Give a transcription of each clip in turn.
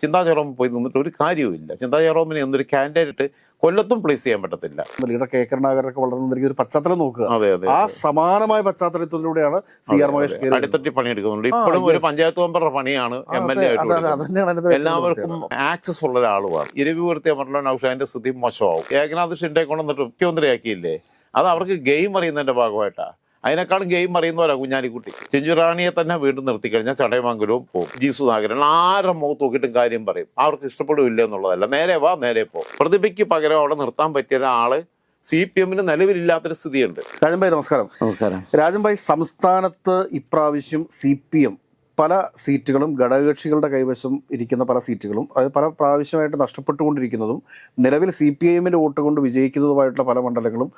ചിന്താ ജെറോം പോയി നിന്നിട്ട് ഒരു കാര്യവുമില്ല. ചിന്താ ജെറോമിനെ എന്നൊരു കാൻഡിഡേറ്റ് കൊല്ലത്തും പ്ലേസ് ചെയ്യാൻ പറ്റത്തില്ല. Leader K. കരുണാകരൊക്കെ വളർന്നിരിക്കുന്ന ഒരു പശ്ചാത്തലം നോക്കുക. അതെ അതെ ആ സമാനമായ പശ്ചാത്തലത്തിലൂടെയാണ് സി. ആർ. മഹേഷ്. അടിത്തട്ടി പണിയെടുക്കുന്നുണ്ട് ഇപ്പോഴും ഒരു പഞ്ചായത്ത് മെമ്പറുടെ പണിയാണ് എം എൽ എ ആയിട്ട് എല്ലാവർക്കും ആക്സസ് ഉള്ള ഒരാളുമാണ്. ഇരവിപൂർത്തി അമർല നൌഷാദിന്റെ സ്ഥിതി മോശമാവും. ഏകനാഥ് ഷിൻഡെ കൊണ്ടുവന്നിട്ട് മുഖ്യമന്ത്രിയാക്കിയില്ലേ? അത് അവർക്ക് ഗെയിം അറിയുന്നതിന്റെ ഭാഗമായിട്ടാ. അതിനേക്കാളും ഗെയിം അറിയുന്നവരാ കുഞ്ഞാലിക്കുട്ടി ചെഞ്ചുറാണിയെ തന്നെ വീണ്ടും നിർത്തി കഴിഞ്ഞാൽ ചടയമംഗലവും പോകും. ജി സുധാകരൻ ആരുടെ മുഖത്ത് നോക്കിയിട്ടും കാര്യം പറയും. അവർക്ക് ഇഷ്ടപ്പെടില്ല എന്നുള്ളതല്ല. നേരെ വാ നേരെ പോ. പ്രതിഭയ്ക്ക് പകരം അവിടെ നിർത്താൻ പറ്റിയ ഒരാൾ സി പി എമ്മിന് നിലവിലില്ലാത്തൊരു സ്ഥിതിയുണ്ട്. രാജൻഭായി നമസ്കാരം. നമസ്കാരം. രാജൻഭായി സംസ്ഥാനത്ത് ഇപ്രാവശ്യം സി പി എം പല സീറ്റുകളും ഘടകകക്ഷികളുടെ കൈവശം ഇരിക്കുന്ന പല സീറ്റുകളും അത് പല പ്രാവശ്യമായിട്ട് നഷ്ടപ്പെട്ടുകൊണ്ടിരിക്കുന്നതും നിലവിൽ സി പി ഐഎമ്മിന്റെ വോട്ട് കൊണ്ട് വിജയിക്കുന്നതുമായിട്ടുള്ള പല മണ്ഡലങ്ങളും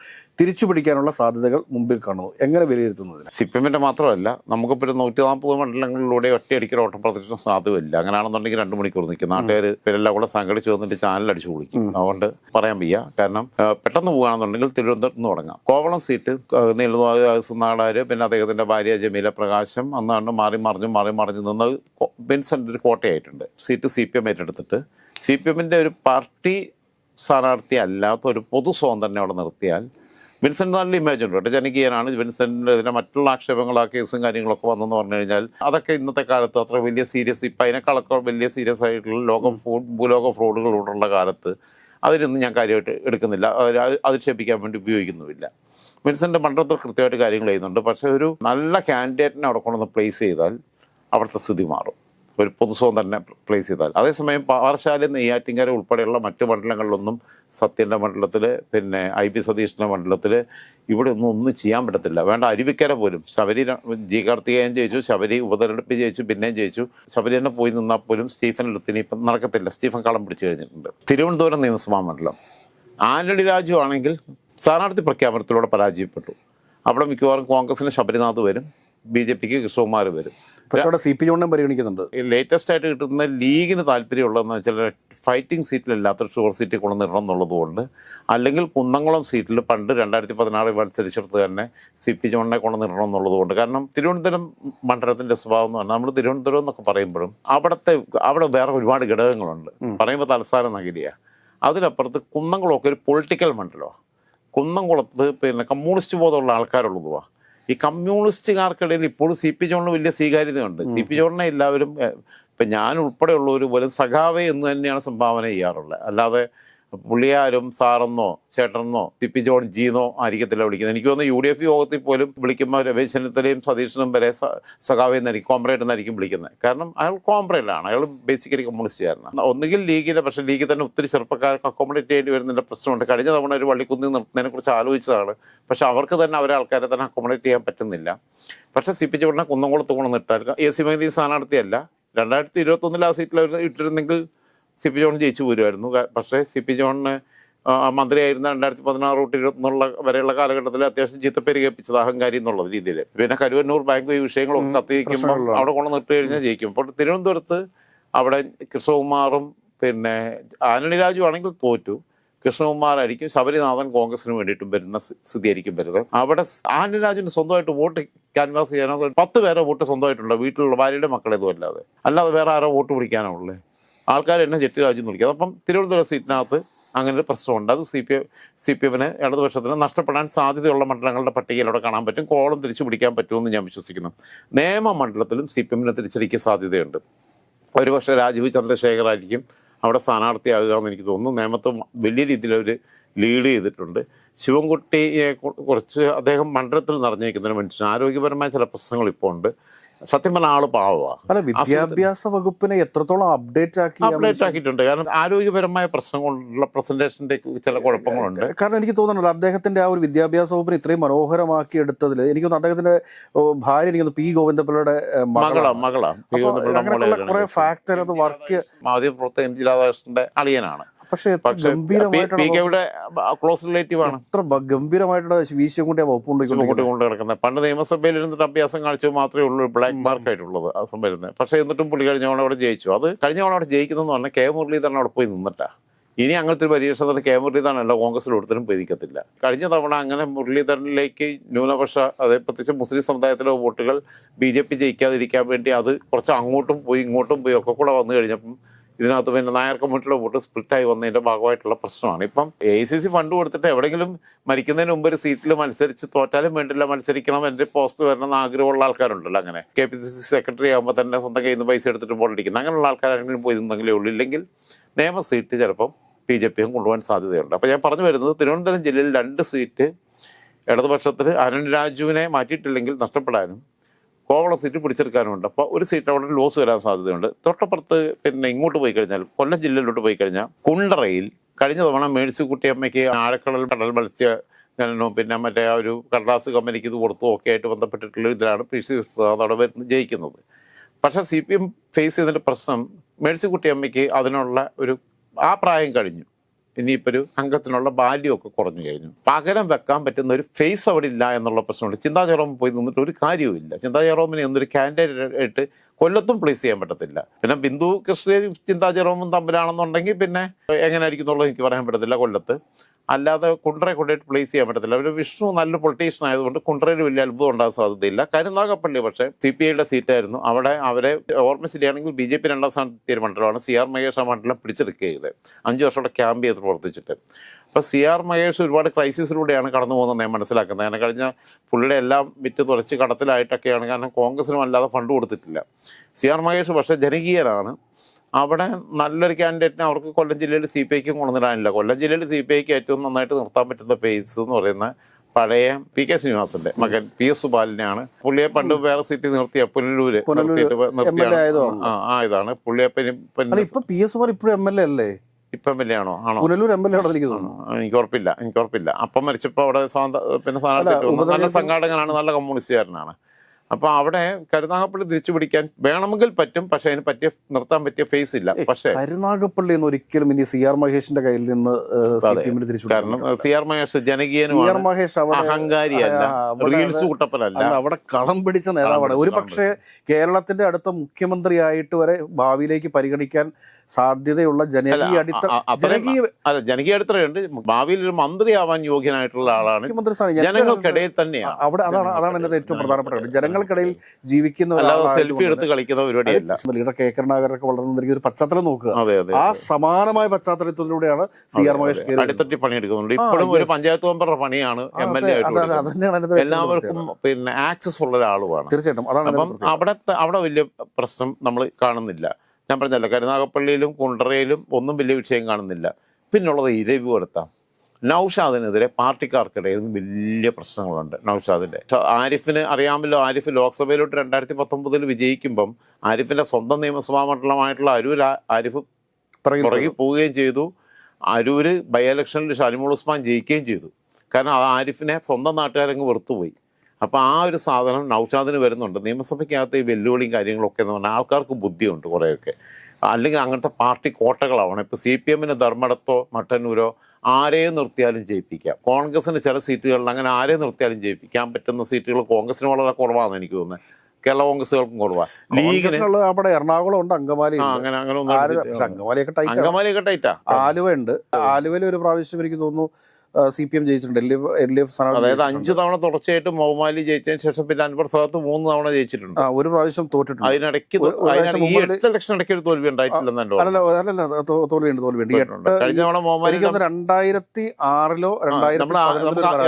തിരിച്ചു പിടിക്കാനുള്ള സാധ്യതകൾ മുമ്പിൽ കാണുന്നു. എങ്ങനെ വിലയിരുത്തുന്നതിന്? സി പി എമ്മിന്റെ മാത്രമല്ല നമുക്കിപ്പോൾ ഒരു നൂറ്റി നാൽപ്പത് മണ്ഡലങ്ങളിലൂടെ ഒറ്റയടിക്കൽ ഓട്ടം പ്രദർശനം സാധ്യമല്ല. അങ്ങനെയാണെന്നുണ്ടെങ്കിൽ രണ്ട് മണിക്കൂർ നിൽക്കും. നാട്ടുകാർ ഇവരെല്ലാം കൂടെ സംഘടിച്ച് വന്നിട്ട് ചാനൽ അടിച്ചു പൊളിക്കും. അതുകൊണ്ട് പറയാൻ വയ്യ. കാരണം പെട്ടെന്ന് പോകുകയാണെന്നുണ്ടെങ്കിൽ തിരുവനന്തപുരത്ത് നിന്ന് തുടങ്ങാം. കോവളം സീറ്റ് നീലനാടാര് പിന്നെ അദ്ദേഹത്തിന്റെ ഭാര്യ ജമീല പ്രകാശം അന്നാണ് മാറി മറിഞ്ഞു മാറി മറിഞ്ഞു നിന്ന്. കോ- ഒരു കോട്ടയായിട്ടുണ്ട് സീറ്റ് സി പി എം ഏറ്റെടുത്തിട്ട്. സി പി എമ്മിന്റെ ഒരു പാർട്ടി സ്ഥാനാർത്ഥി അല്ലാത്ത ഒരു പൊതു സ്വതന്ത്രനെ അവിടെ നിർത്തിയാൽ ബിൻസെന്റ് നല്ല ഇമേജ് ഉണ്ട് കേട്ടോ. ജനകീയനാണ്. വിൻസെന്റിന്റെ ഇതിന്റെ മറ്റുള്ള ആക്ഷേപങ്ങൾ ആ കേസും കാര്യങ്ങളൊക്കെ വന്നെന്ന് പറഞ്ഞു കഴിഞ്ഞാൽ അതൊക്കെ ഇന്നത്തെ കാലത്ത് അത്ര വലിയ സീരിയസ് ഇപ്പം അതിനേക്കാളൊക്കെ വലിയ സീരിയസ് ആയിട്ടുള്ള ലോകം ഭൂലോക ഫ്രോഡുകളോടുള്ള കാലത്ത് അതിനൊന്നും ഞാൻ കാര്യമായിട്ട് എടുക്കുന്നില്ല. അധിക്ഷേപിക്കാൻ വേണ്ടി ഉപയോഗിക്കുന്നുമില്ല. ബിൻസെന്റെ മണ്ഡലത്തിൽ കൃത്യമായിട്ട് കാര്യങ്ങൾ ചെയ്യുന്നുണ്ട്. പക്ഷേ ഒരു നല്ല കാൻഡിഡേറ്റിനെ അവിടെ കൊണ്ടുവന്ന് പ്ലേസ് ചെയ്താൽ അവിടുത്തെ സ്ഥിതി മാറും. ഒരു പൊതുസുഖം തന്നെ പ്ലേസ് ചെയ്താൽ. അതേസമയം പാറശാല നെയ്യാറ്റിങ്കര ഉൾപ്പെടെയുള്ള മറ്റ് മണ്ഡലങ്ങളിലൊന്നും സത്യന്റെ മണ്ഡലത്തിൽ പിന്നെ ഐ പി സതീഷിന്റെ മണ്ഡലത്തിൽ ഇവിടെ ഒന്നും ഒന്നും ചെയ്യാൻ പറ്റത്തില്ല. വേണ്ട അരുവിക്കര പോലും. ശബരി ജി കാർത്തികേയൻ ജയിച്ചു ശബരി ഉപതെരഞ്ഞെടുപ്പ് ജയിച്ചു പിന്നെയും ജയിച്ചു. ശബരി തന്നെ പോയി നിന്നാൽ പോലും സ്റ്റീഫൻ എടുത്തിന് ഇപ്പം നടക്കത്തില്ല. സ്റ്റീഫൻ കളം പിടിച്ചു കഴിഞ്ഞിട്ടുണ്ട്. തിരുവനന്തപുരം നിയമസഭാ മണ്ഡലം. ആന്റണി രാജു ആണെങ്കിൽ സ്ഥാനാർത്ഥി പ്രഖ്യാപനത്തിലൂടെ പരാജയപ്പെട്ടു. അവിടെ മിക്കവാറും കോൺഗ്രസിന് ശബരിനാഥ് വരും. ബി ജെ പിക്ക് കൃഷ്ണകുമാർ വരും. പക്ഷേ അവിടെ സി പി ജോണിനെ പരിഗണിക്കുന്നുണ്ട്. ലേറ്റസ്റ്റ് ആയിട്ട് കിട്ടുന്ന ലീഗിന് താല്പര്യമുള്ളതെന്ന് വെച്ചാൽ ഫൈറ്റിംഗ് സീറ്റിലല്ലാത്ത ഷുഗർ സീറ്റിൽ കൊണ്ടുവന്നിടണം എന്നുള്ളതുകൊണ്ട് അല്ലെങ്കിൽ കുന്നംകുളം സീറ്റിൽ പണ്ട് രണ്ടായിരത്തി പതിനാറ് മത്സരിച്ചെടുത്ത് തന്നെ സി പി ജോണിനെ കൊണ്ടുവന്നിടണം എന്നുള്ളതുകൊണ്ട്. കാരണം തിരുവനന്തപുരം മണ്ഡലത്തിന്റെ സ്വഭാവം എന്ന് പറഞ്ഞാൽ നമ്മൾ തിരുവനന്തപുരം എന്നൊക്കെ പറയുമ്പോഴും അവിടുത്തെ അവിടെ വേറെ ഒരുപാട് ഘടകങ്ങളുണ്ട്. പറയുമ്പോൾ തലസ്ഥാന നഗരിയാണ് അതിനപ്പുറത്ത് കുന്നംകുളമൊക്കെ ഒരു പൊളിറ്റിക്കൽ മണ്ഡലമാണ് കുന്നംകുളത്ത് പിന്നെ കമ്മ്യൂണിസ്റ്റ് ബോധമുള്ള ആൾക്കാരുള്ളതുവാ. ഈ കമ്മ്യൂണിസ്റ്റുകാർക്കിടയിൽ ഇപ്പോൾ സി പി ജോണിന് വലിയ സ്വീകാര്യതയുണ്ട്. സി പി ജോണിനെ എല്ലാവരും ഇപ്പം ഞാൻ ഉൾപ്പെടെയുള്ളവർ പോലും സഖാവേ എന്ന് തന്നെയാണ് സംഭാവന ചെയ്യാറുള്ളത്. അല്ലാതെ പുള്ളിയാരും സാറെന്നോ ചേട്ടനെന്നോ ടിപ്പി ജോൺ ജീന്നോ ആയിരിക്കത്തില്ല വിളിക്കുന്നത്. എനിക്ക് തോന്നുന്നു യു ഡി എഫ് യോഗത്തിൽ പോലും വിളിക്കുമ്പോൾ രമേശ് ചെന്നിത്തലയും സതീശനും വരെ സഖാവ് എന്നായിരിക്കും കോമ്രേഡ് എന്നായിരിക്കും വിളിക്കുന്നത്. കാരണം അയാൾ കോമ്രേഡാണ് അയാൾ ബേസിക്കലി കമ്മ്യൂണിസ്റ്റുകാരനാണ് ഒന്നുകിൽ ലീഗിലെ പക്ഷേ ലീഗിൽ തന്നെ ഒത്തിരി ചെറുപ്പക്കാർക്ക് അക്കോമഡേറ്റ് ചെയ്യേണ്ടി വരുന്നതിന്റെ പ്രശ്നമുണ്ട്. കഴിഞ്ഞ തവണ ഒരു വള്ളിക്കുന്നിൽ നിർത്തുന്നതിനെ കുറിച്ച് ആലോചിച്ചതാണ്. പക്ഷേ അവർക്ക് തന്നെ അവരെ ആൾക്കാരെ തന്നെ അക്കോമഡേറ്റ് ചെയ്യാൻ പറ്റുന്നില്ല. പക്ഷേ സി പി ജോണിനെ കുന്നംകുളത്ത് കൊണ്ടുവന്നിട്ടാൽ എ സി മൈദീൻ സ്ഥാനാർത്ഥിയല്ല. രണ്ടായിരത്തി ഇരുപത്തൊന്നിൽ ആ സീറ്റിൽ ഇട്ടിരുന്നെങ്കിൽ സി പി ജോൺ ജയിച്ചു വരുമായിരുന്നു പക്ഷേ സി പി ജോണിന് മന്ത്രിയായിരുന്ന രണ്ടായിരത്തി പതിനാറ് തൊട്ട് ഇരുപത്തൊന്നുള്ള വരെയുള്ള കാലഘട്ടത്തിൽ അത്യാവശ്യം ചീത്ത അഹങ്കാരി എന്നുള്ള രീതിയിൽ. പിന്നെ കരുവന്നൂർ ബാങ്ക് ഈ വിഷയങ്ങളൊക്കെ കത്തിക്കുമ്പോൾ. അവിടെ കൊണ്ട് നിർത്തി കഴിഞ്ഞാൽ ജയിക്കും. അപ്പോൾ തിരുവനന്തപുരത്ത് അവിടെ കൃഷ്ണകുമാറും പിന്നെ ആനണി രാജു ആണെങ്കിൽ തോറ്റു. കൃഷ്ണകുമാറായിരിക്കും ശബരിനാഥൻ കോൺഗ്രസിന് വേണ്ടിയിട്ടും വരുന്ന സ്ഥിതി സ്ഥിതിയായിരിക്കും വരുന്നത്. അവിടെ ആനണി രാജുവിന് സ്വന്തമായിട്ട് വോട്ട് ക്യാൻവാസ് ചെയ്യാനോ പത്ത് പേരെ വോട്ട് സ്വന്തമായിട്ടുണ്ടോ? വീട്ടിലുള്ള ഭാര്യയുടെ മക്കളേതും അല്ലാതെ അല്ലാതെ വേറെ ആരോ വോട്ട് പിടിക്കാനോ ഉള്ളേ? ആൾക്കാർ എന്നെ ജെട്ടി രാജു എന്ന് വിളിക്കുന്നത് അപ്പം തിരുവനന്തപുരം സീറ്റിനകത്ത് അങ്ങനെ ഒരു പ്രശ്നമുണ്ട്. അത് C P M C P എമ്മിന് ഇടതുപക്ഷത്തിന് നഷ്ടപ്പെടാൻ സാധ്യതയുള്ള മണ്ഡലങ്ങളുടെ പട്ടികയിലൂടെ കാണാൻ പറ്റും? കോളം തിരിച്ചു പിടിക്കാൻ പറ്റുമെന്ന് ഞാൻ വിശ്വസിക്കുന്നു. നിയമമണ്ഡലത്തിലും സി പി എമ്മിനെ തിരിച്ചടിക്കാൻ സാധ്യതയുണ്ട്. ഒരുപക്ഷെ രാജീവ് ചന്ദ്രശേഖർ ആയിരിക്കും അവിടെ സ്ഥാനാർത്ഥിയാകുക എന്ന് എനിക്ക് തോന്നുന്നു. നേമത്ത് വലിയ രീതിയിൽ അവർ ലീഡ് ചെയ്തിട്ടുണ്ട്. ശിവൻകുട്ടിയെ കുറച്ച് അദ്ദേഹം മണ്ഡലത്തിൽ നിറഞ്ഞിരിക്കുന്ന ഒരു മനുഷ്യൻ ആരോഗ്യപരമായ ചില പ്രശ്നങ്ങൾ ഇപ്പോൾ ഉണ്ട്. സത്യം പറഞ്ഞ ആൾ പാവമാണ് വിദ്യാഭ്യാസ വകുപ്പിനെ എത്രത്തോളം അപ്ഡേറ്റ് ആക്കി അപ്ഡേറ്റ് ആക്കിയിട്ടുണ്ട്. കാരണം ആരോഗ്യപരമായ പ്രശ്നങ്ങളുള്ള പ്രസന്റേഷന്റെ ചില കുഴപ്പങ്ങളുണ്ട്. കാരണം എനിക്ക് തോന്നുന്നുണ്ട് അദ്ദേഹത്തിന്റെ ആ ഒരു വിദ്യാഭ്യാസ വകുപ്പിനെ ഇത്രയും മനോഹരമാക്കി എടുത്തതിൽ എനിക്ക് തോന്നുന്നു അദ്ദേഹത്തിന്റെ ഭാര്യ എനിക്ക് പി. ഗോവിന്ദപിള്ളയുടെ മകള മകളാ. അപ്പൊ അങ്ങനെയുള്ള കുറെ ഫാക്ടർ അത് വർക്ക് ആദ്യം പുറത്ത് എം ജി രാധാകൃഷ്ണന്റെ അളിയനാണ്. പക്ഷെ ഗംഭീരമായിട്ടുള്ള ക്ലോസ് റിലേറ്റീവ് ആണ്. എത്ര ബ- ഗംഭീരമായിട്ടുള്ള വീശിയും കൂടി ആ വകുപ്പ് ചുമക്കൂട്ടി കൊണ്ട് കിടക്കുന്നത് പണ്ട് നിയമസഭയിൽ ഇരുന്നിട്ട് അഭ്യാസം കാണിച്ചു മാത്രമേ ഉള്ളൂ ബ്ലാക്ക് മാർക്ക് ആയിട്ടുള്ളത് ആ സംഭവം പക്ഷെ എന്നിട്ടും പുള്ളി കഴിഞ്ഞ തവണ അവിടെ ജയിച്ചു. അത് കഴിഞ്ഞ തവണ അവിടെ ജയിക്കുന്നതെന്ന് പറഞ്ഞാൽ കെ മുരളീധരൻ അവിടെ പോയി നിന്നിട്ടാ. ഇനി അങ്ങനത്തെ ഒരു പരീക്ഷണത്തിന് കെ മുരളീധരൻ അല്ല കോൺഗ്രസിൽ ഒരുത്തരും പേരിക്കത്തില്ല കഴിഞ്ഞ തവണ അങ്ങനെ മുരളീധരനിലേക്ക് ന്യൂനപക്ഷ അതായത് പ്രത്യേകിച്ച് മുസ്ലിം സമുദായത്തിലെ വോട്ടുകൾ ബി ജെ പി ജയിക്കാതിരിക്കാൻ വേണ്ടി അത് കുറച്ച് അങ്ങോട്ടും പോയി ഇങ്ങോട്ടും പോയി ഒക്കെ കൂടെ വന്നു കഴിഞ്ഞപ്പം ഇതിനകത്ത് പിന്നെ നായർ കമ്മിറ്റിയുടെ വോട്ട് സ്പ്ലിറ്റായി വന്നതിന്റെ ഭാഗമായിട്ടുള്ള പ്രശ്നമാണ്. ഇപ്പം എ സി സി ഫണ്ട് കൊടുത്തിട്ട് എവിടെയെങ്കിലും മരിക്കുന്നതിന് മുമ്പ് ഒരു സീറ്റിൽ മത്സരിച്ച് തോറ്റാലും വേണ്ടില്ല മത്സരിക്കണം എന്റെ പോസ്റ്റ് വരണം എന്ന് ആഗ്രഹമുള്ള ആൾക്കാരുണ്ടല്ലോ അങ്ങനെ. K P C C secretary ആകുമ്പോൾ തന്നെ സ്വന്തം കയ്യിൽ നിന്ന് പൈസ എടുത്തിട്ട് ബോളടിക്കുന്നത് അങ്ങനെയുള്ള ആൾക്കാരെങ്കിലും പോയി നിന്നെങ്കിലേ ഉള്ളൂ. ഇല്ലെങ്കിൽ നിയമ സീറ്റ് ചിലപ്പം ബി ജെ പിയും കൊണ്ടുപോകാൻ സാധ്യതയുണ്ട്. അപ്പോൾ ഞാൻ പറഞ്ഞു വരുന്നത് തിരുവനന്തപുരം ജില്ലയിൽ രണ്ട് സീറ്റ് ഇടതുപക്ഷത്തിൽ അരുൺ രാജുവിനെ മാറ്റിയിട്ടില്ലെങ്കിൽ നഷ്ടപ്പെടാനും കോവള സീറ്റ് പിടിച്ചെടുക്കാനുണ്ട് അപ്പോൾ ഒരു സീറ്റ് അവിടെ ലോസ് വരാൻ സാധ്യതയുണ്ട്. തൊട്ടപ്പുറത്ത് പിന്നെ ഇങ്ങോട്ട് പോയി കഴിഞ്ഞാൽ കൊല്ലം ജില്ലയിലോട്ട് പോയി കഴിഞ്ഞാൽ കുണ്ടറയിൽ കഴിഞ്ഞ തവണ മേഴ്സിക്കുട്ടിയമ്മയ്ക്ക് ആഴക്കടൽ കടൽ മത്സ്യ ഖനനവും പിന്നെ മറ്റേ ആ ഒരു കടലാസ് കമ്പനിക്ക് ഇത് കൊടുത്തു ഒക്കെ ആയിട്ട് ബന്ധപ്പെട്ടിട്ടുള്ള ഇതിലാണ് പി സി അവിടെ വരുന്ന ജയിക്കുന്നത്. പക്ഷേ സി പി എം ഫേസ് ചെയ്തതിന്റെ പ്രശ്നം മേഴ്സിക്കുട്ടിയമ്മയ്ക്ക് അതിനുള്ള ഒരു ആ പ്രായം കഴിഞ്ഞു. ഇനിയിപ്പോൾ ഒരു അംഗത്തിനുള്ള ബാല്യമൊക്കെ കുറഞ്ഞു കഴിഞ്ഞു. പകരം വെക്കാൻ പറ്റുന്ന ഒരു ഫേസ് അവിടെ ഇല്ല എന്നുള്ള പ്രശ്നമുണ്ട്. ചിന്താ ജെറോം പോയി നിന്നിട്ട് ഒരു കാര്യവുമില്ല ചിന്താ ജെറോമിനെ ഒന്നൊരു കാൻഡിഡേറ്റ് ആയിട്ട് കൊല്ലത്തും പ്ലേസ് ചെയ്യാൻ പറ്റത്തില്ല. പിന്നെ ബിന്ദു കൃഷ്ണയും ചിന്താ ജെറോമും തമ്മിലാണെന്നുണ്ടെങ്കിൽ പിന്നെ എങ്ങനെയായിരിക്കും എന്നുള്ളത് എനിക്ക് പറയാൻ പറ്റത്തില്ല കൊല്ലത്ത്. അല്ലാതെ കുണ്ടറെ കൊണ്ടുപോയിട്ട് പ്ലേസ് ചെയ്യാൻ പറ്റത്തില്ല. അവർ വിഷ്ണു നല്ല പൊളിറ്റീഷ്യൻ ആയതുകൊണ്ട് കുണ്ടറയിൽ വലിയ അത്ഭുതം ഉണ്ടാകാൻ സാധ്യതയില്ല. കരുനാഗപ്പള്ളി പക്ഷേ സി പി ഐയുടെ സീറ്റായിരുന്നു. അവിടെ അവരെ ഓർമ്മ ശരിയാണെങ്കിൽ ബി ജെ പി രണ്ടാം സ്ഥാനത്തെത്തിയ മണ്ഡലമാണ് സി ആർ മഹേഷ് ആ മണ്ഡലം പിടിച്ചെടുക്കുക ചെയ്തത് അഞ്ച് വർഷം അവിടെ ക്യാമ്പ് ചെയ്ത് പ്രവർത്തിച്ചിട്ട്. അപ്പോൾ സി ആർ മഹേഷ് ഒരുപാട് ക്രൈസിസിലൂടെയാണ് കടന്നു പോകുന്നത് ഞാൻ മനസ്സിലാക്കുന്നത്. അതിനെ കഴിഞ്ഞ പുള്ളിയുടെ എല്ലാം വിറ്റ് തുറച്ച് കടത്തിലായിട്ടൊക്കെയാണ്. കാരണം കോൺഗ്രസിനും അല്ലാതെ ഫണ്ട് കൊടുത്തിട്ടില്ല. സി ആർ മഹേഷ് പക്ഷേ ജനകീയരാണ് അവിടെ നല്ലൊരു കാൻഡിഡേറ്റിനെ അവർക്ക് കൊല്ലം ജില്ലയിൽ സി പി ഐക്കും കൊണ്ടുവന്നിടാനില്ല. കൊല്ലം ജില്ലയിൽ സി പി ഐക്ക് ഏറ്റവും നന്നായിട്ട് നിർത്താൻ പറ്റുന്ന പേസ് എന്ന് പറയുന്ന പഴയ പി കെ ശ്രീനിവാസന്റെ മകൻ പി എസ് സുബാലിനെയാണ്. പുള്ളിയെ പണ്ട് വേറെ സീറ്റിൽ നിർത്തിയ പുനലൂര് പുനലൂര് നിർത്തിയിട്ട് MLA നിർത്തിയാണ്. ആയതുമാണ്. ആ ആ ഇതാണ് പുള്ളിയെ പി എസ് ഇപ്പോഴും എം എൽ എ അല്ലേ? ഇപ്പം ആണോ? ആണോ? പുനലൂർ എം എൽ എ അവിടെ എനിക്ക് തോന്നുന്നു. എനിക്ക് ഉറപ്പില്ല എനിക്ക് ഉറപ്പില്ല. അപ്പം മരിച്ചപ്പോ അവിടെ സ്വാതന്ത്ര്യ പിന്നെ സ്ഥാനാർത്ഥി നല്ല സംഘാടകനാണ് നല്ല കമ്മ്യൂണിസ്റ്റുകാരനാണ്. അപ്പൊ അവിടെ കരുനാഗപ്പള്ളി തിരിച്ചു പിടിക്കാൻ വേണമെങ്കിൽ പറ്റും പക്ഷെ അതിന് പറ്റിയ നിർത്താൻ പറ്റിയ ഫേസ് ഇല്ല. പക്ഷേ കരുനാഗപ്പള്ളി എന്ന് ഒരിക്കലും ഇനി സി ആർ മഹേഷിന്റെ കയ്യിൽ നിന്ന് കാരണം സി ആർ മഹേഷ് ജനകീയനും മഹേഷ് അവിടെ അഹങ്കാരിയല്ല. റീൽസ് കുട്ടപ്പനല്ല അവിടെ കളം പിടിച്ച നേതാവാണ്. ഒരു പക്ഷേ കേരളത്തിന്റെ അടുത്ത മുഖ്യമന്ത്രിയായിട്ട് വരെ ഭാവിയിലേക്ക് പരിഗണിക്കാൻ സാധ്യതയുള്ള ജനകീയ അടിത്തറ ജനകീയ അടിത്തറയുണ്ട്. ഭാവിയിൽ ഒരു മന്ത്രിയാവാൻ യോഗ്യനായിട്ടുള്ള ആളാണ്. ജനങ്ങൾക്കിടയിൽ തന്നെയാണ്. അവിടെ അതാണ് അതാണ് എന്റെ ഏറ്റവും പ്രധാനപ്പെട്ട കാര്യം. ജനങ്ങൾക്കിടയിൽ ജീവിക്കുന്ന സെൽഫി എടുത്ത് കളിക്കുന്ന പരിപാടിയല്ല. ഇവിടെ കെ. കരുണാകരൊക്കെ വളർന്നിരിക്കുന്ന ഒരു പശ്ചാത്തലം നോക്കുക. ആ സമാനമായ പശ്ചാത്തലത്തിലൂടെയാണ് സി. ആർ. മഹേഷ് അടിത്തട്ടി പണിയെടുക്കുന്നുണ്ട്. ഇപ്പോഴും ഒരു പഞ്ചായത്ത് മെമ്പറുടെ പണിയാണ് എം എൽ എ എല്ലാവർക്കും പിന്നെ ആക്സസ് ഉള്ള ഒരാളുമാണ്. തീർച്ചയായിട്ടും. അതാണ് അപ്പം അവിടെ അവിടെ വലിയ പ്രശ്നം നമ്മൾ കാണുന്നില്ല. ഞാൻ പറഞ്ഞല്ലോ കരുനാഗപ്പള്ളിയിലും കുണ്ടറയിലും ഒന്നും വലിയ വിഷയം കാണുന്നില്ല. പിന്നുള്ളത് ഇരവിപുരത്താം നൌഷാദിനെതിരെ പാർട്ടിക്കാർക്കിടയിൽ വലിയ പ്രശ്നങ്ങളുണ്ട് നൗഷാദിന്റെ. ആരിഫിന് അറിയാമല്ലോ ആരിഫ് ലോക്സഭയിലോട്ട് രണ്ടായിരത്തി പത്തൊമ്പതിൽ വിജയിക്കുമ്പം ആരിഫിന്റെ സ്വന്തം നിയമസഭാ മണ്ഡലമായിട്ടുള്ള അരൂർ ആരിഫ് പുറകെ പോവുകയും ചെയ്തു. അരൂർ ബൈ ഇലക്ഷനിൽ ഷാനിമോൾ ഉസ്മാൻ ജയിക്കുകയും ചെയ്തു. കാരണം ആരിഫിനെ സ്വന്തം നാട്ടുകാരങ്ങ് വെറുത്തുപോയി. അപ്പോൾ ആ ഒരു സാധനം നൗഷാദിന് വരുന്നുണ്ട്. നിയമസഭയ്ക്കകത്ത് ഈ വെല്ലുവിളിയും കാര്യങ്ങളൊക്കെ എന്ന് പറഞ്ഞാൽ ആൾക്കാർക്ക് ബുദ്ധിയുണ്ട് കുറേയൊക്കെ. അല്ലെങ്കിൽ അങ്ങനത്തെ പാർട്ടി കോട്ടകളാവണം. ഇപ്പോൾ സി പി എമ്മിന് ധർമ്മടത്തോ മട്ടന്നൂരോ ആരെയും നിർത്തിയാലും ജയിപ്പിക്കാം. കോൺഗ്രസിന് ചില സീറ്റുകളിൽ അങ്ങനെ ആരെയും നിർത്തിയാലും ജയിപ്പിക്കാൻ പറ്റുന്ന സീറ്റുകൾ കോൺഗ്രസിന് വളരെ കുറവാണെന്ന് എനിക്ക് തോന്നുന്നത് കേരള കോൺഗ്രസുകൾക്കും കുറവാണ് അവിടെ എറണാകുളം ഉണ്ട് അങ്കമാലി അങ്ങനെ അങ്ങനെ അങ്കമാലിയൊക്കെ ടൈറ്റാ ആലുവ ഉണ്ട്. ആലുവയിൽ ഒരു പ്രാവശ്യം എനിക്ക് തോന്നുന്നു C P M ജയിച്ചിട്ടുണ്ട്. L D F L D F അതായത് അഞ്ച് തവണ തുടർച്ചയായിട്ട് മൗമാലി ജയിച്ചതിന് ശേഷം പിന്നെ അൻവർ സാദത്ത് മൂന്ന് തവണ ജയിച്ചിട്ടുണ്ട്. ആ ഒരു പ്രാവശ്യം തോറ്റിട്ടുണ്ട്. അതിനിടയ്ക്ക് ഈ എട്ട് ഇലക്ഷൻ ഇടയ്ക്ക് ഒരു തോൽവി ഉണ്ടായിട്ടില്ലെന്ന് എന്റെ അല്ലല്ല തോൽവിയുണ്ട് തോൽവിയുണ്ട്. കഴിഞ്ഞ തവണ മൗമാലി രണ്ടായിരത്തി ആറിലോ രണ്ടായിരത്തി.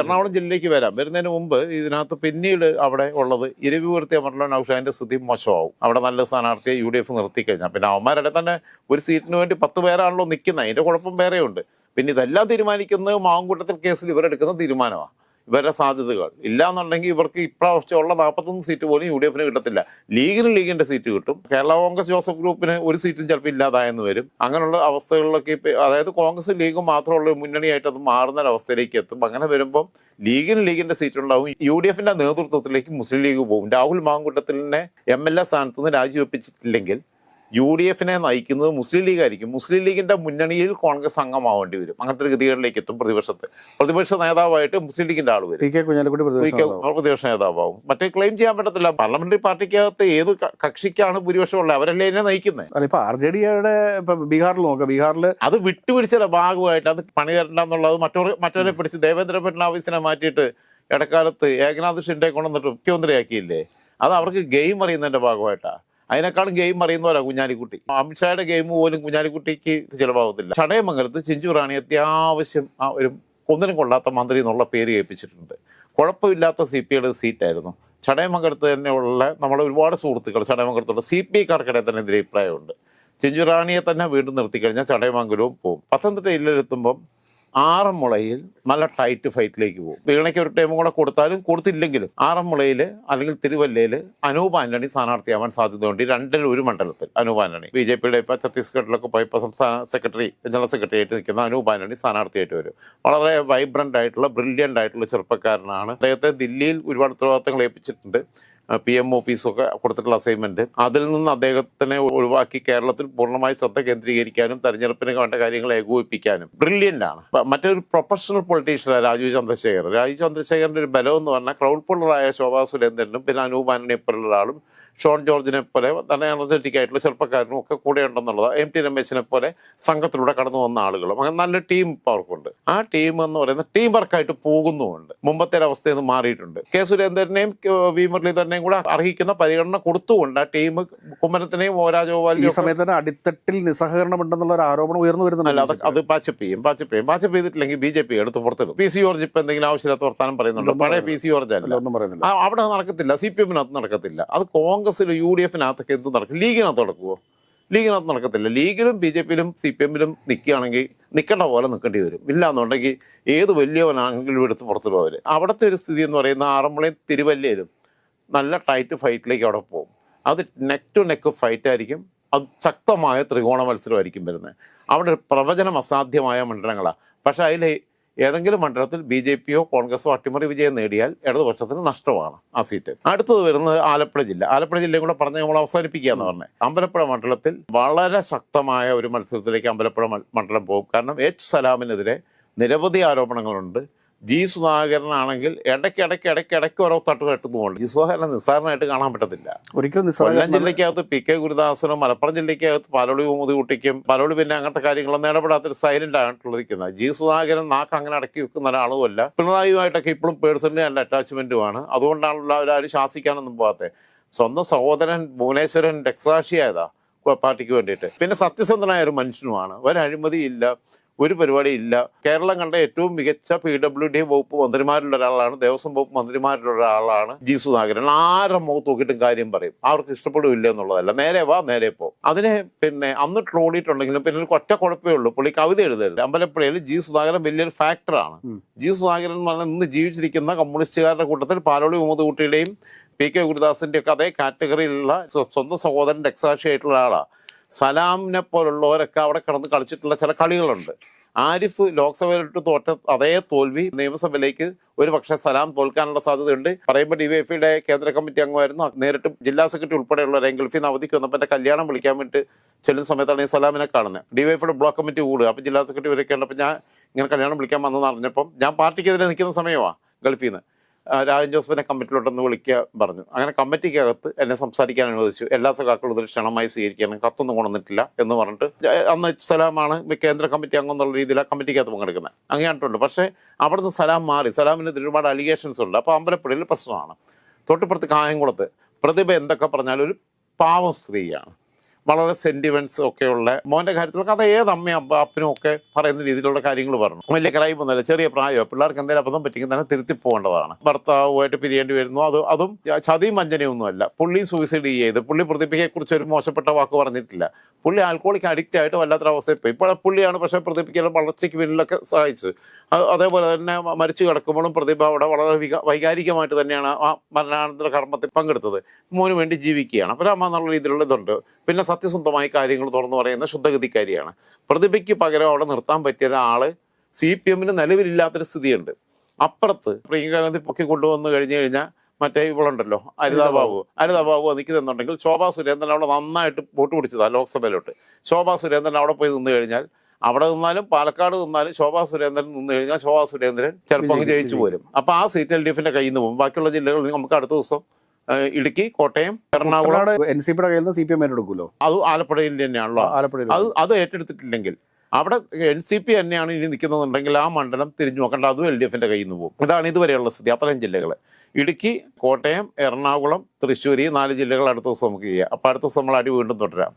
എറണാകുളം ജില്ലയിലേക്ക് വരാം. വരുന്നതിന് മുമ്പ് ഇതിനകത്ത് പിന്നീട് അവിടെ ഉള്ളത് ഇരവിപുരത്തെ അമർല നൌഷാദിന്റെ സ്ഥിതി മോശമാവും. അവിടെ നല്ല സ്ഥാനാർത്ഥിയെ യു ഡി എഫ് നിർത്തി കഴിഞ്ഞാൽ പിന്നെ അവന്മാരുടെ തന്നെ ഒരു സീറ്റിന് വേണ്ടി പത്ത് പേരാണല്ലോ നിൽക്കുന്നത് അതിന്റെ കുഴപ്പം വേറെയുണ്ട്. പിന്നെ ഇതെല്ലാം തീരുമാനിക്കുന്നത് മാങ്കൂട്ടത്തിൽ കേസിൽ ഇവരെടുക്കുന്ന തീരുമാനമാണ് ഇവരുടെ സാധ്യതകൾ. ഇല്ലാന്നുണ്ടെങ്കിൽ ഇവർക്ക് ഇപ്രാവശ്യം ഉള്ള നാൽപ്പത്തൊന്ന് സീറ്റ് പോലും യു ഡി എഫിന് കിട്ടത്തില്ല. ലീഗിന് ലീഗിന്റെ സീറ്റ് കിട്ടും. കേരള കോൺഗ്രസ് ജോസഫ് ഗ്രൂപ്പിന് ഒരു സീറ്റും ചിലപ്പോൾ ഇല്ലാതായെന്ന് വരും. അങ്ങനെയുള്ള അവസ്ഥകളിലൊക്കെ അതായത് കോൺഗ്രസ് ലീഗും മാത്രമുള്ള മുന്നണിയായിട്ട് അത് മാറുന്ന അവസ്ഥയിലേക്ക് എത്തും. അങ്ങനെ വരുമ്പോൾ ലീഗിന് ലീഗിന്റെ സീറ്റ് ഉണ്ടാവും യു ഡി എഫിന്റെ നേതൃത്വത്തിലേക്ക് മുസ്ലിം ലീഗ് പോകും. രാഹുൽ മാങ്കുട്ടത്തിലിനെ എം എൽ എ സ്ഥാനത്ത് നിന്ന് രാജിവെപ്പിച്ചിട്ടില്ലെങ്കിൽ യു ഡി എഫിനെ നയിക്കുന്നത് മുസ്ലിം ലീഗ് ആയിരിക്കും. മുസ്ലിം ലീഗിന്റെ മുന്നണിയിൽ കോൺഗ്രസ് അംഗമാവേണ്ടി വരും. അങ്ങനത്തെ ഒരു ഗതികളിലേക്ക് എത്തും പ്രതിപക്ഷത്ത്. പ്രതിപക്ഷ നേതാവായിട്ട് മുസ്ലിം ലീഗിന്റെ ആൾ വരും. പ്രതിപക്ഷ നേതാവാകും മറ്റേ ക്ലെയിം ചെയ്യാൻ പറ്റത്തില്ല. പാർലമെന്ററി പാർട്ടിക്കകത്ത് ഏത് കക്ഷിക്കാണ് ഭൂരിപക്ഷം ഉള്ളത് അവരല്ലേ എന്നെ നയിക്കുന്നത് ഇപ്പൊ ആർ ജെ ഡിയുടെ ബീഹാറിൽ നോക്കാം. ബീഹാറിൽ അത് വിട്ടുപിടിച്ച ഭാഗമായിട്ട് അത് പണി തരണ്ടെന്നുള്ളത് മറ്റൊരു മറ്റൊരെ പിടിച്ച് ദേവേന്ദ്ര ഫഡ്നാവിസിനെ മാറ്റിയിട്ട് ഇടക്കാലത്ത് ഏകനാഥ് ഷിൻഡെ കൊണ്ടുവന്നിട്ട് മുഖ്യമന്ത്രിയാക്കിയില്ലേ? അത് അവർക്ക് ഗെയിം അറിയുന്നതിന്റെ ഭാഗമായിട്ടാ. അതിനേക്കാളും ഗെയിം അറിയുന്നവരാ കുഞ്ഞാലിക്കുട്ടി. അമിത്ഷായുടെ ഗെയിം പോലും കുഞ്ഞാലിക്കുട്ടിക്ക് ചിലവാകത്തില്ല. ചടയമംഗലത്ത് ചിഞ്ചു റാണി അത്യാവശ്യം ആ ഒരു ഒന്നിനും കൊള്ളാത്ത മന്ത്രി എന്നുള്ള പേര് കേൾപ്പിച്ചിട്ടുണ്ട് കുഴപ്പമില്ലാത്ത സി പി ഐയുടെ സീറ്റായിരുന്നു. ചടയമംഗലത്ത് തന്നെയുള്ള നമ്മളെ ഒരുപാട് സുഹൃത്തുക്കൾ ചടയമംഗലത്തുള്ള സി പി ഐക്കാർക്കിടെ തന്നെ എതിരെ അഭിപ്രായമുണ്ട്. ചിഞ്ചു റാണിയെ തന്നെ വീണ്ടും നിർത്തിക്കഴിഞ്ഞാൽ ചടയമംഗലവും പോകും. പത്തനംതിട്ട ജില്ലയിലെത്തുമ്പം ആറന്മുളയിൽ നല്ല ടൈറ്റ് ഫൈറ്റിലേക്ക് പോകും. വീണയ്ക്ക് ഒരു ടൈമും കൂടെ കൊടുത്താലും കൊടുത്തില്ലെങ്കിലും ആറന്മുളയിൽ അല്ലെങ്കിൽ തിരുവല്ലയിൽ അനൂപ് ആന്റണി സ്ഥാനാർത്ഥിയാവാൻ സാധ്യതയുണ്ട്. രണ്ടിൽ ഒരു മണ്ഡലത്തിൽ അനൂപ് ആന്റണി. ബി ജെ പിയുടെ ഇപ്പോൾ ഛത്തീസ്ഗഡിലൊക്കെ പോയി ഇപ്പോൾ സംസ്ഥാന സെക്രട്ടറി ജനറൽ സെക്രട്ടറി ആയിട്ട് നിൽക്കുന്ന അനൂപ് ആന്റണി സ്ഥാനാർത്ഥിയായിട്ട് വരും. വളരെ വൈബ്രന്റ് ആയിട്ടുള്ള ബ്രില്യന്റ് ആയിട്ടുള്ള ചെറുപ്പക്കാരനാണ്. അദ്ദേഹത്തെ ദില്ലിയിൽ ഒരുപാട് ഉത്തരവാദിത്തങ്ങൾ ഏൽപ്പിച്ചിട്ടുണ്ട്. പി എം ഓഫീസൊക്കെ കൊടുത്തിട്ടുള്ള അസൈൻമെന്റ് അതിൽ നിന്ന് അദ്ദേഹത്തിനെ ഒഴിവാക്കി കേരളത്തിൽ പൂർണമായി ശ്രദ്ധ കേന്ദ്രീകരിക്കാനും തെരഞ്ഞെടുപ്പിന് വേണ്ട കാര്യങ്ങൾ ഏകോപിപ്പിക്കാനും. ബ്രില്യന്റ് ആണ്. മറ്റൊരു പ്രൊഫഷണൽ പൊളിറ്റീഷ്യനാണ് രാജീവ് ചന്ദ്രശേഖർ രാജീവ് ചന്ദ്രശേഖറിന്റെ ഒരു ബലം എന്ന് പറഞ്ഞാൽ ക്രൗഡ് പുള്ളറായ ശോഭാ സുരേന്ദ്രനും പിന്നെ അനൂപ് ആന്റണിയെ പോലുള്ള ഒരാളും ഷോൺ ജോർജിനെ പോലെ തന്നെ എനർജറ്റിക് ആയിട്ടുള്ള ചെറുപ്പക്കാരനും ഒക്കെ കൂടെ ഉണ്ടെന്നുള്ളത് എം ടി രമേശിനെ പോലെ സംഘത്തിലൂടെ കടന്നു വന്ന ആളുകളും അങ്ങനെ നല്ല ടീം അവർക്കുണ്ട് ആ ടീം എന്ന് പറയുന്ന ടീം വർക്കായിട്ട് പോകുന്നുമുണ്ട്. മുമ്പത്തെ അവസ്ഥയിൽ നിന്ന് മാറിയിട്ടുണ്ട്. കെ സുരേന്ദ്രനെയും വി മുരളീധരനെയും കൂടെ അർഹിക്കുന്ന പരിഗണന കൊടുത്തുകൊണ്ട് ആ ടീം കുമ്മനത്തിനെയും ഓ ഈ സമയത്ത് തന്നെ അടിത്തട്ടിൽ നിസ്സഹകരണം ഒരു ആരോപണം ഉയർന്നു അല്ല അത് അത് പാച്ചപ്പ് ചെയ്യും പാച്ചപ്പ് ചെയ്യും. പാച്ചപ്പ് ചെയ്തിട്ടില്ലെങ്കിൽ ബി ജെ പി എടുത്ത് പുറത്തിടും. പി സി ജോർജ് ഇപ്പൊ എന്തെങ്കിലും ആവശ്യമില്ലാത്ത വർത്താനം പറയുന്നുണ്ട്? പഴയ പി സി ജോർജ് അല്ല. ഒന്നും പറയുന്നില്ല. അവിടെ നടക്കത്തില്ല. സി പി എമ്മിനകത്ത് നടക്കത്തില്ല. അത് കോൺഗ്രസിൽ യു ഡി എഫിനകത്തൊക്കെ എന്ത് നടക്കും? ലീഗിനകത്ത് നടക്കുമോ ലീഗിനകത്ത് നടക്കത്തില്ല. ലീഗിലും ബി ജെ പിയിലും സി പി എമ്മിലും നിൽക്കുകയാണെങ്കിൽ നിൽക്കേണ്ട പോലെ നിൽക്കേണ്ടി വരും. ഇല്ല എന്നുണ്ടെങ്കിൽ ഏത് വലിയവനാണെങ്കിലും എടുത്ത് പുറത്തു പോകാൻ അവിടുത്തെ ഒരു സ്ഥിതി എന്ന് പറയുന്ന ആറന്മുളയും തിരുവല്ലയിലും നല്ല ടൈറ്റ് ഫൈറ്റിലേക്ക് അവിടെ പോകും. അത് നെക്ക് ടു നെക്ക് ഫൈറ്റ് ആയിരിക്കും. അത് ശക്തമായ ത്രികോണ മത്സരമായിരിക്കും വരുന്നത്. അവിടെ പ്രവചനം അസാധ്യമായ മണ്ഡലങ്ങളാണ് പക്ഷേ അതിൽ ഏതെങ്കിലും മണ്ഡലത്തിൽ ബി ജെ പിയോ കോൺഗ്രസോ അട്ടിമറി വിജയം നേടിയാൽ ഇടതുപക്ഷത്തിന് നഷ്ടമാണ് ആ സീറ്റ്. അടുത്തത് വരുന്നത് ആലപ്പുഴ ജില്ല. ആലപ്പുഴ ജില്ലയും കൂടെ പറഞ്ഞ് നമ്മൾ അവസാനിപ്പിക്കുക എന്ന് പറഞ്ഞത് അമ്പലപ്പുഴ മണ്ഡലത്തിൽ വളരെ ശക്തമായ ഒരു മത്സരത്തിലേക്ക് അമ്പലപ്പുഴ മണ്ഡലം പോകും. കാരണം എച്ച് സലാമിനെതിരെ നിരവധി ആരോപണങ്ങളുണ്ട്. ജി സുധാകരനാണെങ്കിൽ ഇടയ്ക്ക് ഇടയ്ക്ക് ഇടയ്ക്ക് ഇടയ്ക്ക് ഓരോ തട്ട് കെട്ടുന്നുണ്ട് ജി സുധാകരനെ നിസ്സാരനായിട്ട് കാണാൻ പറ്റത്തില്ല. ഒരിക്കലും കൊല്ലം ജില്ലയ്ക്കകത്ത് പി കെ ഗുരുദാസനും മലപ്പുറം ജില്ലയ്ക്കകത്ത് പാലോളി മുഹമ്മദ് കുട്ടിക്കും പാലോളി പിന്നെ അങ്ങനത്തെ കാര്യങ്ങളൊന്നും ഇടപെടാത്തൊരു സൈലന്റ് ആയിട്ടുള്ള നിൽക്കുന്നത് ജി സുധാകരൻ നാക്ക് അങ്ങനെ അടക്കി വെക്കുന്ന ഒരാളുമല്ല പിണറായിയുമായിട്ടൊക്കെ ഇപ്പോഴും പേഴ്സണലി നല്ല അറ്റാച്ച്മെന്റുമാണ് അതുകൊണ്ടാണല്ലോ അവരാരും ശാസിക്കാനൊന്നും പോകാത്തത്. സ്വന്തം സഹോദരൻ ഭുവനേശ്വരൻ രക്തസാക്ഷിയായതാ പാർട്ടിക്ക് വേണ്ടിയിട്ട്. പിന്നെ സത്യസന്ധനായ ഒരു മനുഷ്യനുമാണ്. ഒരു അഴിമതിയില്ല. ഒരു പരിപാടിയില്ല. കേരളം കണ്ട ഏറ്റവും മികച്ച പി ഡബ്ല്യു ഡി വകുപ്പ് മന്ത്രിമാരിൽ ഒരാളാണ് ദേവസ്വം വകുപ്പ് മന്ത്രിമാരിൽ ഒരാളാണ് ജി സുധാകരൻ ആരുടെ മുഖത്ത് നോക്കിയിട്ടും കാര്യം പറയും. അവർക്ക് ഇഷ്ടപ്പെടില്ല എന്നുള്ളതല്ല. നേരെ വാ നേരെ പോ. അതിനെ പിന്നെ അന്ന് ട്രോളിയിട്ടുണ്ടെങ്കിലും പിന്നെ ഒരു ഒറ്റ കുഴപ്പമേ ഉള്ളൂ. പുള്ളി കവിത എഴുതരുത്. അമ്പലപ്പുഴയിൽ ജി സുധാകരൻ വലിയൊരു ഫാക്ടറാണ് ജി സുധാകരൻ എന്ന് പറഞ്ഞാൽ ഇന്ന് ജീവിച്ചിരിക്കുന്ന കമ്മ്യൂണിസ്റ്റുകാരുടെ കൂട്ടത്തിൽ പാലോളി മുഹമ്മദ് കുട്ടിയുടെയും പി കെ ഗുരുദാസിന്റെ ഒക്കെ അതേ കാറ്റഗറിയിലുള്ള സ്വ- സ്വന്തം സഹോദരൻ രക്സാക്ഷിയായിട്ടുള്ള ആളാണ് സലാമിനെ പോലുള്ളവരൊക്കെ അവിടെ കിടന്ന് കളിച്ചിട്ടുള്ള ചില കളികളുണ്ട്. ആരിഫ് ലോക്സഭയിലിട്ട് തോറ്റ അതേ തോൽവി നിയമസഭയിലേക്ക് ഒരു പക്ഷേ സലാം തോൽക്കാനുള്ള സാധ്യതയുണ്ട്. പറയുമ്പോൾ ഡിവൈഎഫ്ഐയുടെ കേന്ദ്ര കമ്മിറ്റി അംഗമായിരുന്നു. നേരിട്ട് ജില്ലാ സെക്രട്ടറി ഉൾപ്പെടെയുള്ളവരെ ഗൾഫിൽ നിന്ന് അവധിക്ക് വന്നപ്പോൾ എന്റെ കല്യാണം വിളിക്കാൻ വേണ്ടി ചെല്ലുന്ന സമയത്താണ് ഈ സലാമിനെ കാണുന്നത്. ഡിവൈഎഫ്ഐയുടെ ബ്ലോക്ക് കമ്മിറ്റി കൂടുക. അപ്പോൾ ജില്ലാ സെക്രട്ടറി വരെയൊക്കെ ഉണ്ടപ്പോൾ ഞാൻ ഇങ്ങനെ കല്യാണം വിളിക്കാൻ വന്നതെന്ന് അറിഞ്ഞപ്പം ഞാൻ പാർട്ടിക്കെതിരെ നിൽക്കുന്ന സമയമാണ് ഗൾഫിൽ നിന്ന് രാജൻ ജോസഫിനെ കമ്മിറ്റിയിലോട്ടൊന്ന് വിളിക്കുക പറഞ്ഞു. അങ്ങനെ കമ്മിറ്റിക്കകത്ത് എന്നെ സംസാരിക്കാൻ അനുവദിച്ചു. എല്ലാ സഖാക്കളും ഇതിൽ ക്ഷണമായി സ്വീകരിക്കണം കത്തൊന്നും കൊണ്ടുവന്നിട്ടില്ല എന്ന് പറഞ്ഞിട്ട് അന്ന് സലാമാണ് കേന്ദ്ര കമ്മിറ്റി അംഗം എന്നുള്ള രീതിയിൽ ആ കമ്മിറ്റിക്കകത്ത് പങ്കെടുക്കുന്നത്. അങ്ങനെയായിട്ടുണ്ട് പക്ഷേ അവിടുന്ന് സലാം മാറി. സലാമിന് ഒരുപാട് അലിഗേഷൻസ് ഉണ്ട്. അപ്പോൾ അമ്പലപ്പുഴയിൽ പ്രശ്നമാണ്. തൊട്ടിപ്പുറത്ത് കായംകുളത്ത് പ്രതിഭ എന്തൊക്കെ പറഞ്ഞാലും ഒരു പാവം സ്ത്രീയാണ്. വളരെ സെന്റിമെന്റ്സ് ഉള്ള മോന്റെ കാര്യത്തിലൊക്കെ അത് ഏത് അമ്മയും അമ്മ അപ്പനും ഒക്കെ പറയുന്ന രീതിയിലുള്ള കാര്യങ്ങൾ പറഞ്ഞു. വലിയ ക്രൈം ക്രൈമൊന്നുമല്ല ചെറിയ പ്രായമോ. പിള്ളേർക്ക് എന്തെങ്കിലും അബദ്ധം പറ്റിയെങ്കിൽ തന്നെ തിരുത്തി പോകേണ്ടതാണ്. ഭർത്താവുമായിട്ട് പിരിയേണ്ടി വരുന്നു. അത് അതും ചതിയും വഞ്ചനയൊന്നുമല്ല. പുള്ളി സൂയിസൈഡ് ചെയ്ത് പുള്ളി പ്രതിഭയെക്കുറിച്ച് ഒരു മോശപ്പെട്ട വാക്ക് പറഞ്ഞിട്ടില്ല. പുള്ളി ആൽക്കോളിക്ക് അഡിക്റ്റ് ആയിട്ട് വല്ലാത്ത അവസ്ഥയിൽ പോയി. ഇപ്പോൾ പുള്ളിയാണ് പക്ഷേ പ്രതിഭയ്ക്ക് വളർച്ചയ്ക്ക് പിന്നിലൊക്കെ സഹായിച്ചത്. അത് അതേപോലെ തന്നെ മരിച്ചു കിടക്കുമ്പോഴും പ്രതിഭ അവിടെ വളരെ വിക വൈകാരികമായിട്ട് തന്നെയാണ് ആ മരണാനന്തര കർമ്മത്തിൽ പങ്കെടുത്തത്. മോന് വേണ്ടി ജീവിക്കുകയാണ്. അപ്പോൾ അമ്മ എന്നുള്ള രീതിയിലുള്ള ഇതുണ്ട്. പിന്നെ സത്യസന്ധമായ കാര്യങ്ങൾ തുറന്നു പറയുന്ന ശുദ്ധഗതിക്കാരിയാണ്. പ്രതിഭയ്ക്ക് പകരം അവിടെ നിർത്താൻ പറ്റിയ ഒരാൾ സി പി എമ്മിന് നിലവിലില്ലാത്തൊരു സ്ഥിതിയുണ്ട്. അപ്പുറത്ത് പ്രിയങ്ക ഗാന്ധി പൊക്കി കൊണ്ടുവന്നു കഴിഞ്ഞു കഴിഞ്ഞാൽ മറ്റേ ഇവളുണ്ടല്ലോ അരിതാ ബാബു. അരിതാ ബാബു നിൽക്കുന്നുണ്ടെങ്കിൽ ശോഭാ സുരേന്ദ്രൻ അവിടെ നന്നായിട്ട് വോട്ട് പിടിച്ചതാണ് ലോക്സഭയിലോട്ട്. ശോഭാ സുരേന്ദ്രൻ അവിടെ പോയി നിന്ന് കഴിഞ്ഞാൽ അവിടെ നിന്നാലും പാലക്കാട് നിന്നാലും ശോഭാ സുരേന്ദ്രൻ നിന്ന് കഴിഞ്ഞാൽ ശോഭാ സുരേന്ദ്രൻ ചിലപ്പോൾ അങ്ങ് ജയിച്ചു പോരും. അപ്പൊ ആ സീറ്റ് എൽ ഡി എഫിന്റെ കയ്യിൽ നിന്ന് പോകും. ബാക്കിയുള്ള ജില്ലകളിൽ നമുക്ക് അടുത്ത ദിവസം ഇടുക്കി കോട്ടയം എറണാകുളം. എൻ സി പിയുടെ കയ്യിൽ നിന്ന് സി പി എം ഏറ്റെടുക്കുമല്ലോ അത് ആലപ്പുഴയിൽ തന്നെയാണല്ലോ ആലപ്പുഴയിൽ അത് അത് ഏറ്റെടുത്തിട്ടില്ലെങ്കിൽ അവിടെ എൻ സി പി തന്നെയാണ് ഇനി നിൽക്കുന്നതെന്നുണ്ടെങ്കിൽ ആ മണ്ഡലം തിരിഞ്ഞു നോക്കേണ്ട. അതും എൽ ഡി എഫിന്റെ കയ്യിൽ നിന്ന് പോകും. ഇതാണ് ഇതുവരെയുള്ള സ്ഥിതി. അത്രയും ജില്ലകൾ ഇടുക്കി കോട്ടയം എറണാകുളം തൃശ്ശൂർ ഈ നാല് ജില്ലകൾ അടുത്ത ദിവസം നമുക്ക് ചെയ്യാം. അപ്പോൾ അടുത്ത ദിവസം നമ്മൾ അടി വീണ്ടും തുടരാം.